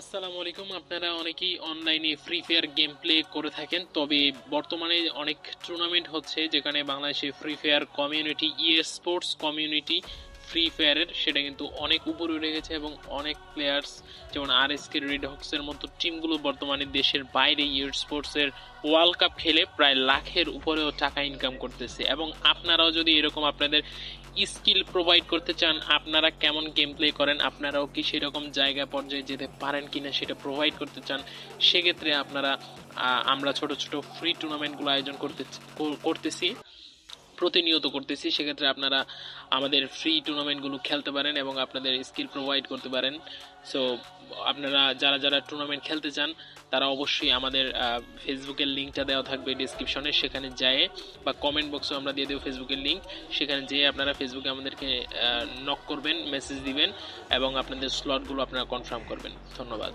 আসসালামু আলাইকুম, আপনারা অনেকেই অনলাইনে ফ্রি ফায়ার গেম প্লে করে থাকেন, তবে বর্তমানে অনেক টুর্নামেন্ট হচ্ছে যেখানে বাংলাদেশে free fire community esports community free ফায়ারের সেটা কিন্তু অনেক উপরে উঠে গেছে এবং অনেক প্লেয়ার্স যেমন আর এস কে রেড হক্সের মতো টিমগুলো বর্তমানে দেশের বাইরে ই স্পোর্টসের ওয়ার্ল্ড কাপ খেলে প্রায় লাখের উপরেও টাকা ইনকাম করতেছে। এবং আপনারাও যদি এরকম আপনাদের স্কিল প্রোভাইড করতে চান, আপনারা কেমন গেম প্লে করেন, আপনারাও কি সেরকম জায়গা পর্যায়ে যেতে পারেন কিনা সেটা প্রোভাইড করতে চান, সেক্ষেত্রে আপনারা আমরা ছোট ছোট ফ্রি টুর্নামেন্টগুলো আয়োজন করতে, কর- করতেছি। প্রতিনিয়ত করতেছি, সেক্ষেত্রে আপনারা আমাদের ফ্রি টুর্নামেন্টগুলো খেলতে পারেন এবং আপনাদের স্কিল প্রোভাইড করতে পারেন। সো আপনারা যারা যারা টুর্নামেন্ট খেলতে চান, তারা অবশ্যই আমাদের ফেসবুকের লিঙ্কটা দেওয়া থাকবে ডিসক্রিপশনে সেখানে যায় বা কমেন্ট বক্সেও আমরা দিয়ে দেবো ফেসবুকের লিঙ্ক সেখানে যেয়ে আপনারা ফেসবুকে আমাদেরকে নক করবেন মেসেজ দিবেন এবং আপনাদের স্লটগুলো আপনারা কনফার্ম করবেন। ধন্যবাদ।